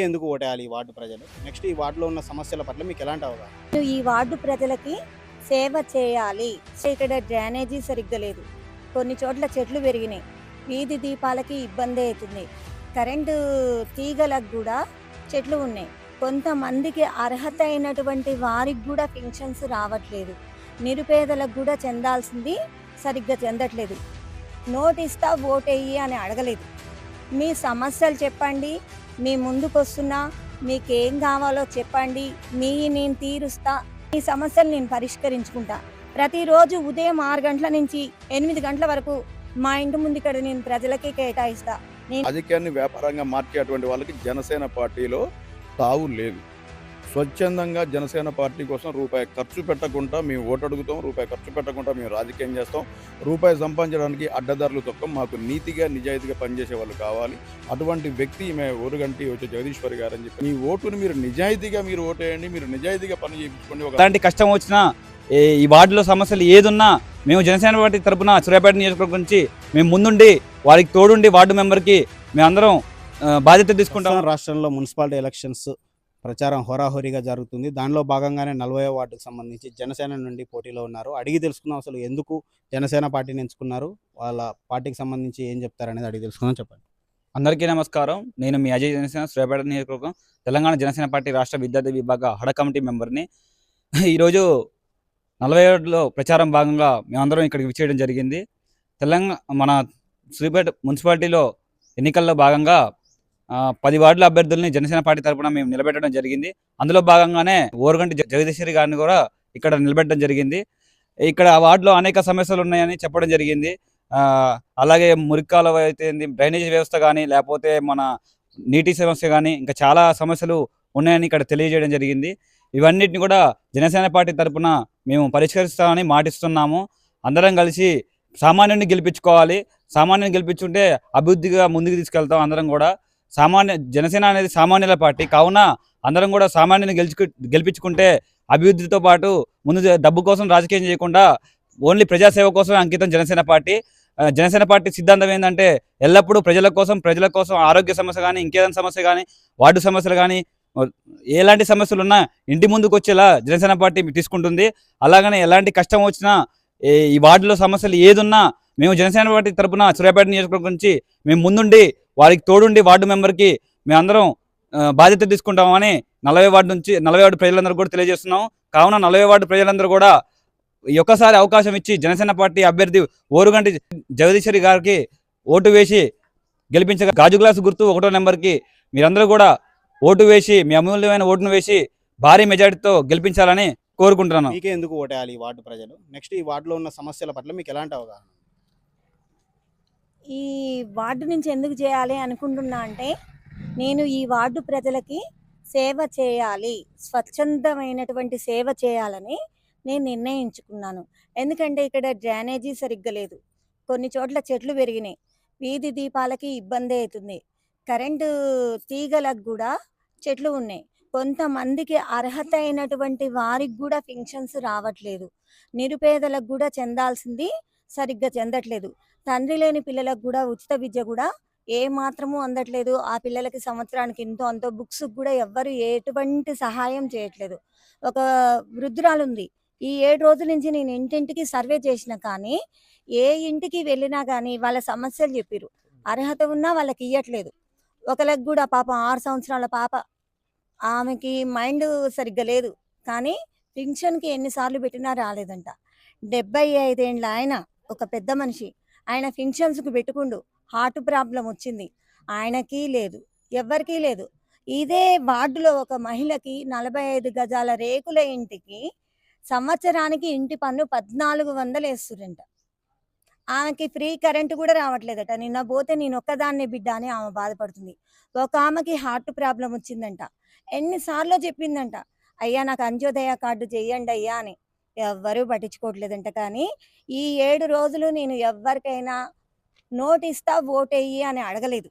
ఎందుకు ఓటేయాలి ఈ వార్డు ప్రజలు? నెక్స్ట్ ఈ వార్డులో ఉన్న సమస్యల పట్ల మీకు ఎలాంటి అవగాహన? నేను ఈ వార్డు ప్రజలకి సేవ చేయాలి. ఇక్కడ డ్రైనేజీ సరిగ్గా లేదు. కొన్ని చోట్ల చెట్లు పెరిగినాయి. వీధి దీపాలకి ఇబ్బంది అవుతుంది. కరెంటు తీగలకు కూడా చెట్లు ఉన్నాయి. కొంతమందికి అర్హత అయినటువంటి వారికి కూడా పెన్షన్స్ రావట్లేదు. నిరుపేదలకు కూడా చెందాల్సింది సరిగ్గా చెందట్లేదు. నోటిస్తా ఓటెయ్యి అని అడగలేదు. మీ సమస్యలు చెప్పండి. మీ ముందుకొస్తున్నా మీకేం కావాలో చెప్పండి మీ నేను తీరుస్తా మీ సమస్యలు నేను పరిష్కరించుకుంటా. ప్రతిరోజు ఉదయం ఆరు గంటల నుంచి ఎనిమిది గంటల వరకు మా ఇంటి ముందు ఇక్కడ నేను ప్రజలకి కేటాయిస్తా. రాజకీయాన్ని వ్యాపారంగా మార్చేటువంటి వాళ్ళకి జనసేన పార్టీలో తావు లేదు. స్వచ్ఛందంగా జనసేన పార్టీ కోసం రూపాయి ఖర్చు పెట్టకుండా మేము ఓటు అడుగుతాం రూపాయి ఖర్చు పెట్టకుండా మేము రాజకీయం చేస్తాం. రూపాయి సంపాదించడానికి అడ్డదారులు తప్ప మాకు నీతిగా నిజాయితీగా పనిచేసే వాళ్ళు కావాలి. అటువంటి వ్యక్తి ఈమె ఊరుగంటి వచ్చే జగదీశ్వరి గారు అని చెప్పి. మీ ఓటుని మీరు నిజాయితీగా మీరు ఓటేయండి మీరు నిజాయితీగా పని చేయించుకోండి ఎలాంటి కష్టం వచ్చినా ఏ- ఈ వార్డులో సమస్యలు ఏదున్నా మేము జనసేన పార్టీ తరపున సూర్యాపేట నియోజకవర్గం నుంచి మేము ముందుండి వారికి తోడుండి వార్డు మెంబర్కి మేమందరం బాధ్యత తీసుకుంటాం. రాష్ట్రంలో మున్సిపాలిటీ ఎలక్షన్స్ ప్రచారం హోరాహోరీగా జరుగుతుంది. దానిలో భాగంగానే నలభై వార్డుకు సంబంధించి జనసేన నుండి పోటీలో ఉన్నారు. అడిగి తెలుసుకుందాం అసలు ఎందుకు జనసేన పార్టీని ఎంచుకున్నారు? వాళ్ళ పార్టీకి సంబంధించి ఏం చెప్తారనేది అడిగి తెలుసుకుందాం చెప్పండి. అందరికీ నమస్కారం. నేను మీ అజయ్ జనసేన శ్రేపేట నియోజకవర్గం తెలంగాణ జనసేన పార్టీ రాష్ట్ర విద్యార్థి విభాగ హడ కమిటీ మెంబర్ని. ఈరోజు నలభై ఏడులో ప్రచారం భాగంగా మేమందరం ఇక్కడికి విచ్చేయడం జరిగింది. తెలంగాణ మన శ్రీపేట మున్సిపాలిటీలో ఎన్నికల్లో భాగంగా పది వార్డుల అభ్యర్థుల్ని జనసేన పార్టీ తరపున మేము నిలబెట్టడం జరిగింది. అందులో భాగంగానే ఓరగంటి జ- జగదీశ్వరి గారిని కూడా ఇక్కడ నిలబెట్టడం జరిగింది. ఇక్కడ ఆ వార్డులో అనేక సమస్యలు ఉన్నాయని చెప్పడం జరిగింది. అలాగే మురికాల అయితే డ్రైనేజ్ వ్యవస్థ కానీ లేకపోతే మన నీటి సమస్య కానీ ఇంకా చాలా సమస్యలు ఉన్నాయని ఇక్కడ తెలియజేయడం జరిగింది. ఇవన్నిటిని కూడా జనసేన పార్టీ తరఫున మేము పరిష్కరిస్తామని మాటిస్తున్నాము. అందరం కలిసి సామాన్యుని గెలిపించుకోవాలి. సామాన్యుని గెలిపించుంటే అభివృద్ధిగా ముందుకు తీసుకెళ్తాం అందరం కూడా. సామాన్య జనసేన అనేది సామాన్యుల పార్టీ. కావున అందరం కూడా సామాన్యుని గెలుచు గెలిపించుకుంటే అభివృద్ధితో పాటు ముందు డబ్బు కోసం రాజకీయం చేయకుండా ఓన్లీ ప్రజాసేవ కోసం అంకితం జనసేన పార్టీ. జనసేన పార్టీ సిద్ధాంతం ఏంటంటే ఎల్లప్పుడూ ప్రజల కోసం ప్రజల కోసం ఆరోగ్య సమస్య కానీ ఇంకేదైనా సమస్య కానీ వార్డు సమస్యలు కానీ ఎలాంటి సమస్యలు ఉన్నా ఇంటి ముందుకు వచ్చేలా జనసేన పార్టీ తీసుకుంటుంది. అలాగనే ఎలాంటి కష్టం వచ్చినా ఈ వార్డులో సమస్యలు ఏదున్నా మేము జనసేన పార్టీ తరపున సూర్యాపేట నియోజకవర్గం నుంచి మేము ముందుండి వారికి తోడుండి వార్డు మెంబర్కి మేమందరం అందరం బాధ్యత తీసుకుంటామని నలభై వార్డు నుంచి నలభై వార్డు ప్రజలందరూ కూడా తెలియజేస్తున్నాం. కావున నలభై వార్డు ప్రజలందరూ కూడా ఈ ఒక్కసారి అవకాశం ఇచ్చి జనసేన పార్టీ అభ్యర్థి ఓరుగంటి జగదీశ్వరి గారికి ఓటు వేసి గెలిపించగా గాజు గ్లాసు గుర్తు ఒకటో నెంబర్కి మీరందరూ కూడా ఓటు వేసి మీ అమూల్యమైన ఓటును వేసి భారీ మెజార్టీతో గెలిపించాలని కోరుకుంటున్నాను. మీకే ఎందుకు ఓటేయాలి ఈ వార్డు ప్రజలు? నెక్స్ట్ ఈ వార్డులో ఉన్న సమస్యల పట్ల మీకు ఎలాంటి అవగాహన? ఈ వార్డు నుంచి ఎందుకు చేయాలి అనుకుంటున్నా అంటే నేను ఈ వార్డు ప్రజలకి సేవ చేయాలి స్వచ్ఛందమైనటువంటి సేవ చేయాలని నేను నిర్ణయించుకున్నాను. ఎందుకంటే ఇక్కడ డ్రైనేజీ సరిగ్గా లేదు. కొన్ని చోట్ల చెట్లు పెరిగినాయి. వీధి దీపాలకి ఇబ్బంది అవుతుంది. కరెంటు తీగలకు కూడా చెట్లు ఉన్నాయి. కొంతమందికి అర్హత అయినటువంటి వారికి కూడా పెన్షన్స్ రావట్లేదు. నిరుపేదలకు కూడా చెందాల్సింది సరిగ్గా చెందట్లేదు. తండ్రి లేని పిల్లలకు కూడా ఉచిత విద్య కూడా ఏ మాత్రము అందట్లేదు. ఆ పిల్లలకి సంవత్సరానికి ఎంతో అంతో బుక్స్ కూడా ఎవ్వరు ఎటువంటి సహాయం చేయట్లేదు. ఒక వృద్ధురాలు ఉంది ఈ ఏడు రోజుల నుంచి నేను ఇంటింటికి సర్వే చేసిన కానీ ఏ ఇంటికి వెళ్ళినా కానీ వాళ్ళ సమస్యలు చెప్పిరు అర్హత ఉన్నా వాళ్ళకి ఇయ్యట్లేదు. ఒకరికి కూడా పాప ఆరు సంవత్సరాల పాప ఆమెకి మైండ్ సరిగ్గా లేదు. కానీ పింఛన్కి ఎన్నిసార్లు పెట్టినా రాలేదంట. డెబ్బై ఐదేండ్ల ఆయన ఒక పెద్ద మనిషి. ఆయన ఫింక్షన్స్కి పెట్టుకుండు. హార్ట్ ప్రాబ్లం వచ్చింది. ఆయనకి లేదు. ఎవ్వరికీ లేదు. ఇదే వార్డులో ఒక మహిళకి నలభై ఐదు గజాల రేకుల ఇంటికి సంవత్సరానికి ఇంటి పన్ను పద్నాలుగు వందలు వేస్తురంట ఆమెకి ఫ్రీ కరెంటు కూడా రావట్లేదట. నిన్న పోతే నేను ఒక్కదాన్నే బిడ్డ అని ఆమె బాధపడుతుంది. ఒక ఆమెకి హార్ట్ ప్రాబ్లం వచ్చిందంట. ఎన్నిసార్లు చెప్పిందంట. అయ్యా నాకు అంత్యోదయ కార్డు చెయ్యండి అయ్యా అని. ఎవ్వరూ పట్టించుకోవట్లేదంట. కానీ ఈ ఏడు రోజులు నేను ఎవరికైనా నోటిస్తా ఓటెయ్యి అని అడగలేదు.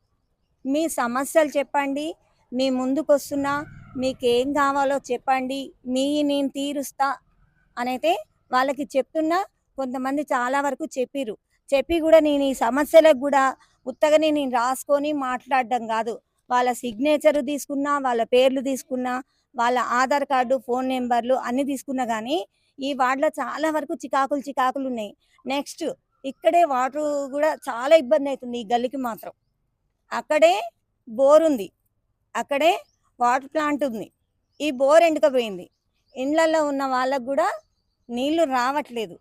మీ సమస్యలు చెప్పండి. మీ ముందుకొస్తున్నా మీకేం కావాలో చెప్పండి. మీ నేను తీరుస్తా అనైతే వాళ్ళకి చెప్తున్నా. కొంతమంది చాలా వరకు చెప్పిర్రు. చెప్పి కూడా నేను ఈ సమస్యలకు కూడా ఉత్తగానే నేను రాసుకొని మాట్లాడడం కాదు. వాళ్ళ సిగ్నేచర్ తీసుకున్నా వాళ్ళ పేర్లు తీసుకున్నా వాళ్ళ ఆధార్ కార్డు ఫోన్ నెంబర్లు అన్నీ తీసుకున్నా కానీ ఈ వార్డులో చాలా వరకు చికాకులు చికాకులు ఉన్నాయి. నెక్స్ట్ ఇక్కడే వాటర్ కూడా చాలా ఇబ్బంది అవుతుంది ఈ గల్లికి మాత్రం. అక్కడే బోర్ ఉంది. అక్కడే వాటర్ ప్లాంట్ ఉంది. ఈ బోర్ ఎండుకపోయింది. ఇండ్లలో ఉన్న వాళ్ళకు కూడా నీళ్ళు రావట్లేదు.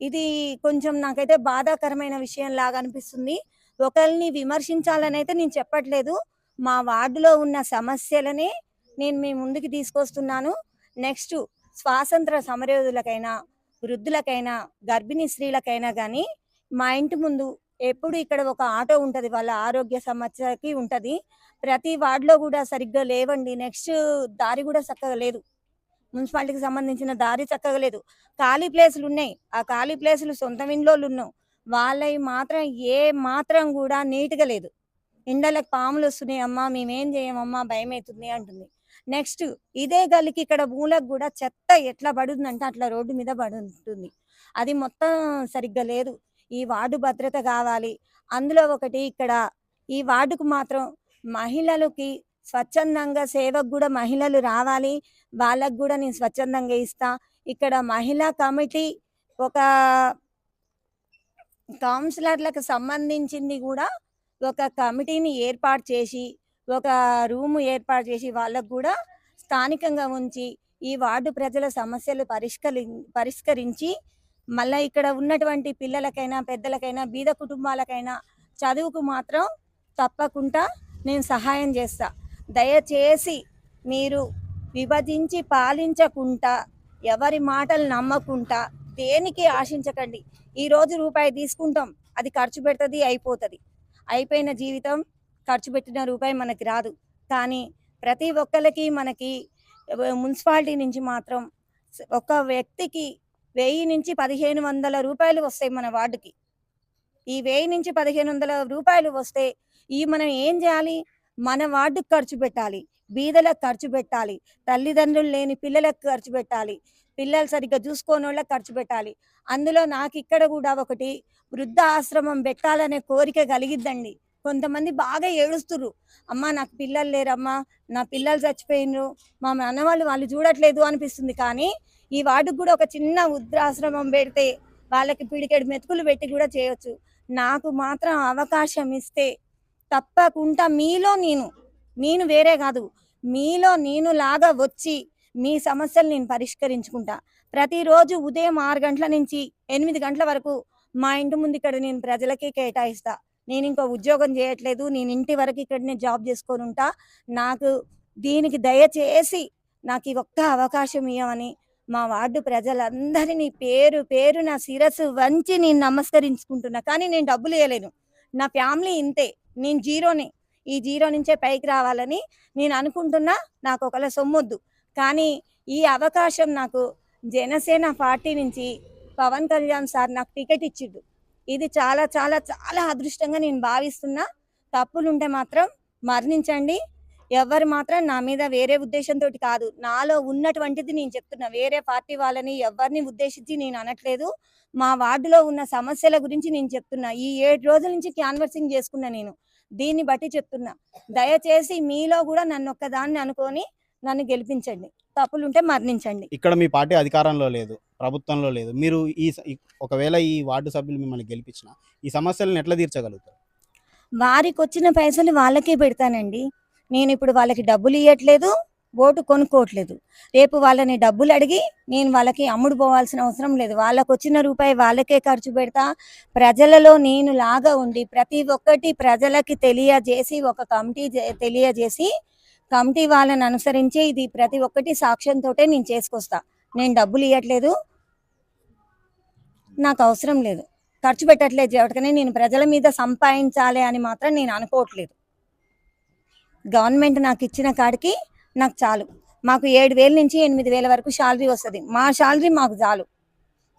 ఇది కొంచెం నాకైతే బాధాకరమైన విషయం లాగా అనిపిస్తుంది. ఒకరిని విమర్శించాలని అయితే నేను చెప్పట్లేదు. మా వార్డులో ఉన్న సమస్యలనే నేను మీ ముందుకు తీసుకొస్తున్నాను. నెక్స్ట్ స్వాతంత్ర సమరయోధులకైనా వృద్ధులకైనా గర్భిణీ స్త్రీలకైనా కానీ మా ఇంటి ముందు ఎప్పుడు ఇక్కడ ఒక ఆటో ఉంటుంది వాళ్ళ ఆరోగ్య సమస్యకి ఉంటుంది. ప్రతి వార్డులో కూడా సరిగ్గా లేవండి. నెక్స్ట్ దారి కూడా చక్కగా లేదు. మున్సిపాలిటీకి సంబంధించిన దారి చక్కగా లేదు. ఖాళీ ప్లేసులు ఉన్నాయి. ఆ ఖాళీ ప్లేసులు సొంత ఇండ్లోళ్ళు ఉన్నావు వాళ్ళవి మాత్రం ఏ మాత్రం కూడా నీట్గా లేదు. ఎండలకు పాములు వస్తున్నాయి. అమ్మా మేమేం చేయమమ్మా భయం అవుతుంది అంటుంది. నెక్స్ట్ ఇదే గలికి ఇక్కడ మూలకు కూడా చెత్త ఎట్లా పడుతుందంటే అట్లా రోడ్డు మీద పడుతుంది. అది మొత్తం సరిగ్గా లేదు. ఈ వార్డు భద్రత కావాలి. అందులో ఒకటి ఇక్కడ ఈ వార్డుకు మాత్రం మహిళలకి స్వచ్ఛందంగా సేవకు కూడా మహిళలు రావాలి. వాళ్ళకు కూడా నేను స్వచ్ఛందంగా ఇస్తా. ఇక్కడ మహిళా కమిటీ ఒక కౌన్సిలర్లకు సంబంధించింది కూడా ఒక కమిటీని ఏర్పాటు చేసి ఒక రూము ఏర్పాటు చేసి వాళ్ళకు కూడా స్థానికంగా ఉంచి ఈ వార్డు ప్రజల సమస్యలు పరిష్కరి పరిష్కరించి మళ్ళీ ఇక్కడ ఉన్నటువంటి పిల్లలకైనా పెద్దలకైనా బీద కుటుంబాలకైనా చదువుకు మాత్రం తప్పకుండా నేను సహాయం చేస్తాను దయచేసి మీరు విభజించి పాలించకుండా ఎవరి మాటలు నమ్మకుండా దేనికి ఆశించకండి. ఈ రోజు రూపాయి తీసుకుంటాం అది ఖర్చు పెడుతుంది అయిపోతుంది. అయిపోయిన జీవితం ఖర్చు పెట్టిన రూపాయి మనకి రాదు. కానీ ప్రతి ఒక్కరికి మనకి మున్సిపాలిటీ నుంచి మాత్రం ఒక వ్యక్తికి వెయ్యి నుంచి పదిహేను వందల రూపాయలు వస్తాయి మన వార్డుకి. ఈ వెయ్యి నుంచి పదిహేను వందల రూపాయలు వస్తే ఈ మనం ఏం చేయాలి? మన వార్డుకు ఖర్చు పెట్టాలి బీదలకు ఖర్చు పెట్టాలి తల్లిదండ్రులు లేని పిల్లలకు ఖర్చు పెట్టాలి పిల్లలు సరిగ్గా చూసుకోని వాళ్ళకి ఖర్చు పెట్టాలి. అందులో నాకు ఇక్కడ కూడా ఒకటి వృద్ధ ఆశ్రమం పెట్టాలనే కోరిక కలిగిద్దండి. కొంతమంది బాగా ఏడుస్తురు అమ్మ నాకు పిల్లలు లేరమ్మా నా పిల్లలు చచ్చిపోయినరు మా మనవాళ్ళు వాళ్ళు చూడట్లేదు అనిపిస్తుంది. కానీ ఈ వార్డుకు కూడా ఒక చిన్న వృద్ధాశ్రమం పెడితే వాళ్ళకి పిడికెడు మెతుకులు పెట్టి కూడా చేయొచ్చు. నాకు మాత్రం అవకాశం ఇస్తే తప్పకుండా మీలో నేను నేను వేరే కాదు. మీలో నేను లాగా వచ్చి మీ సమస్యలు నేను పరిష్కరించుకుంటా. ప్రతిరోజు ఉదయం ఆరు గంటల నుంచి ఎనిమిది గంటల వరకు మా ఇంటి ముందు ఇక్కడ నేను ప్రజలకి కేటాయిస్తా. నేను ఇంకో ఉద్యోగం చేయట్లేదు. నేను ఇంటి వరకు ఇక్కడనే జాబ్ చేసుకొని ఉంటా. నాకు దీనికి దయచేసి నాకు ఈ ఒక్క అవకాశం ఇవ్వమని మా వార్డు ప్రజలందరినీ పేరు పేరు నా శిరస్సు వంచి నేను నమస్కరించుకుంటున్నా. కానీ నేను డబ్బులు ఇవ్వలేను నా ఫ్యామిలీ ఇంతే. నేను జీరోని ఈ జీరో నుంచే పైకి రావాలని నేను అనుకుంటున్నా నాకు ఒకళ్ళ సొమ్మొద్దు. కానీ ఈ అవకాశం నాకు జనసేన పార్టీ నుంచి పవన్ కళ్యాణ్ సార్ నాకు టికెట్ ఇచ్చిండు ఇది చాలా చాలా చాలా అదృష్టంగా నేను భావిస్తున్నా. తప్పులుంటే మాత్రం మరణించండి. ఎవరు మాత్రం నా మీద వేరే ఉద్దేశంతో కాదు నాలో ఉన్నటువంటిది నేను చెప్తున్నా. వేరే పార్టీ వాళ్ళని ఎవరిని ఉద్దేశించి నేను అనట్లేదు. మా వార్డులో ఉన్న సమస్యల గురించి నేను చెప్తున్నా. ఈ ఏడు రోజుల నుంచి క్యాన్వర్సింగ్ చేసుకున్నా నేను. దీన్ని బట్టి చెప్తున్నా. దయచేసి మీలో కూడా నన్ను ఒక్కదాన్ని అనుకొని నన్ను గెలిపించండి. తప్పులుంటే మరణించండి. ఇక్కడ మీ పార్టీ అధికారంలో లేదు ప్రభుత్వంలో లేదు. మీరు ఈ- ఒకవేళ ఈ వార్డు సభ్యులు మిమ్మల్ని గెలిపించిన ఈ సమస్యలను ఎట్లా తీర్చగలుగుతారు? వారికి వచ్చిన పైసలు వాళ్ళకే పెడతానండి. నేను ఇప్పుడు వాళ్ళకి డబ్బులు ఇవ్వట్లేదు ఓటు కొనుక్కోవట్లేదు. రేపు వాళ్ళని డబ్బులు అడిగి నేను వాళ్ళకి అమ్ముడు పోవాల్సిన అవసరం లేదు. వాళ్ళకు వచ్చిన రూపాయి వాళ్ళకే ఖర్చు పెడతా. ప్రజలలో నేను లాగా ఉండి ప్రతి ఒక్కటి ప్రజలకి తెలియజేసి ఒక కమిటీ తెలియజేసి కమిటీ వాళ్ళని అనుసరించి ఇది ప్రతి ఒక్కటి సాక్ష్యంతో నేను చేసుకొస్తా. నేను డబ్బులు ఇవ్వట్లేదు నాకు అవసరం లేదు. ఖర్చు పెట్టట్లేదు ఎవరికనే. నేను ప్రజల మీద సంపాదించాలి అని మాత్రం నేను అనుకోవట్లేదు. గవర్నమెంట్ నాకు ఇచ్చిన కాడికి నాకు చాలు. మాకు ఏడు వేల నుంచి ఎనిమిది వేల వరకు శాలరీ వస్తుంది. మా శాలరీ మాకు చాలు.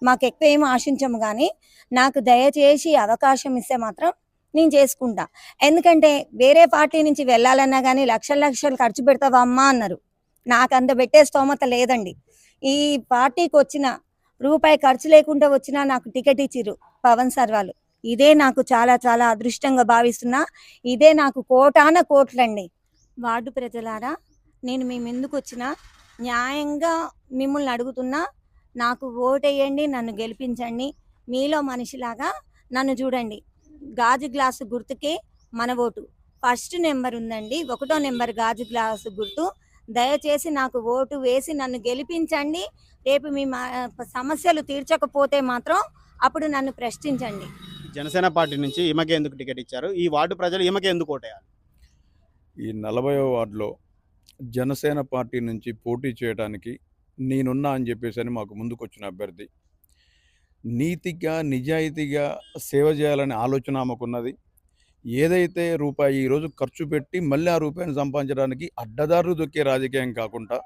మాకు ఎక్కువ ఏం ఆశించము కానీ నాకు దయచేసి అవకాశం ఇస్తే మాత్రం నేను చేసుకుంటా. ఎందుకంటే వేరే పార్టీ నుంచి వెళ్ళాలన్నా కానీ లక్షల లక్షలు ఖర్చు పెడతావా అమ్మా అన్నారు. నాకు అంత పెట్టే స్తోమత లేదండి. ఈ పార్టీకి వచ్చిన రూపాయి ఖర్చు లేకుండా వచ్చినా నాకు టికెట్ ఇచ్చిర్రు పవన్ సార్ వాళ్ళు. ఇదే నాకు చాలా చాలా అదృష్టంగా భావిస్తున్నా. ఇదే నాకు కోటాన కోట్లండి. వార్డు ప్రజలారా నేను మీ ముందుకు వచ్చిన న్యాయంగా మిమ్మల్ని అడుగుతున్నా నాకు ఓటేయండి నన్ను గెలిపించండి. మీలో మనిషిలాగా నన్ను చూడండి. గాజు గ్లాసు గుర్తుకే మన ఓటు. ఫస్ట్ నెంబర్ ఉందండి. ఒకటో నెంబర్ గాజు గ్లాసు గుర్తు. దయచేసి నాకు ఓటు వేసి నన్ను గెలిపించండి. రేపు మీ మా- సమస్యలు తీర్చకపోతే మాత్రం అప్పుడు నన్ను ప్రశ్నించండి. జనసేన పార్టీ నుంచి ఈమెకే ఎందుకు టికెట్ ఇచ్చారు? ఈ వార్డు ప్రజలు ఈమెకే ఎందుకు ఓటేయాలి? ఈ నలభైవ వార్డులో జనసేన పార్టీ నుంచి పోటీ చేయడానికి నేనున్నా అని చెప్పేసి అని మాకు ముందుకొచ్చిన అభ్యర్థి. నీతిగా నిజాయితీగా సేవ చేయాలనే ఆలోచన ఆమెకున్నది. ఏదైతే రూపాయి ఈరోజు ఖర్చు పెట్టి మళ్ళీ ఆ రూపాయిని సంపాదించడానికి అడ్డదారులు దొక్కే రాజకీయం కాకుండా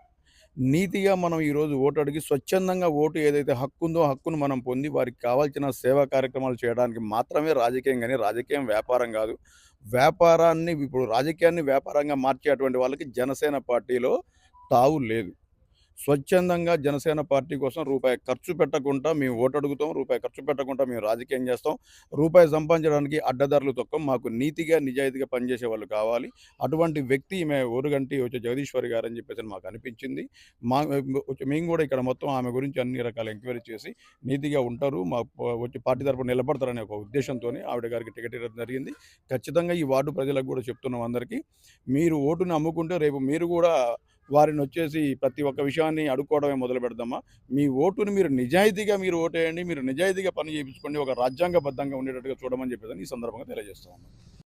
నీతిగా మనం ఈరోజు ఓటు అడిగి స్వచ్ఛందంగా ఓటు ఏదైతే హక్కు ఉందో హక్కును మనం పొంది వారికి కావాల్సిన సేవా కార్యక్రమాలు చేయడానికి మాత్రమే రాజకీయం కానీ రాజకీయం వ్యాపారం కాదు. వ్యాపారాన్ని ఇప్పుడు రాజకీయాన్ని వ్యాపారంగా మార్చేటువంటి వాళ్ళకి జనసేన పార్టీలో తావు లేదు. స్వచ్ఛందంగా జనసేన పార్టీ కోసం రూపాయి ఖర్చు పెట్టకుండా మేము ఓటు అడుగుతాం రూపాయి ఖర్చు పెట్టకుండా మేము రాజకీయం చేస్తాం. రూపాయి సంపాదించడానికి అడ్డదారులు తొక్కం మాకు నీతిగా నిజాయితీగా పనిచేసే వాళ్ళు కావాలి. అటువంటి వ్యక్తి ఈమె ఊరుగంటి వచ్చే జగదీశ్వరి గారు అని చెప్పేసి మాకు అనిపించింది. మా మేము కూడా ఇక్కడ మొత్తం ఆమె గురించి అన్ని రకాల ఎంక్వైరీ చేసి నీతిగా ఉంటారు. మా వచ్చి పార్టీ తరఫున నిలబడతారనే ఒక ఉద్దేశంతో ఆవిడ గారికి టికెట్ ఇవ్వడం జరిగింది. ఖచ్చితంగా ఈ వార్డు ప్రజలకు కూడా చెప్తున్నాం అందరికీ. మీరు ఓటుని అమ్ముకుంటే రేపు మీరు కూడా వారిని వచ్చేసి ప్రతి ఒక్క విషయాన్ని అడుక్కోవడమే మొదలు పెడదామా? మీ ఓటుని మీరు నిజాయితీగా మీరు ఓటేయండి మీరు నిజాయితీగా పని చేయించుకోండి ఒక రాజ్యాంగబద్ధంగా ఉండేటట్టుగా చూడమని చెప్పేదని ఈ సందర్భంగా తెలియజేస్తాం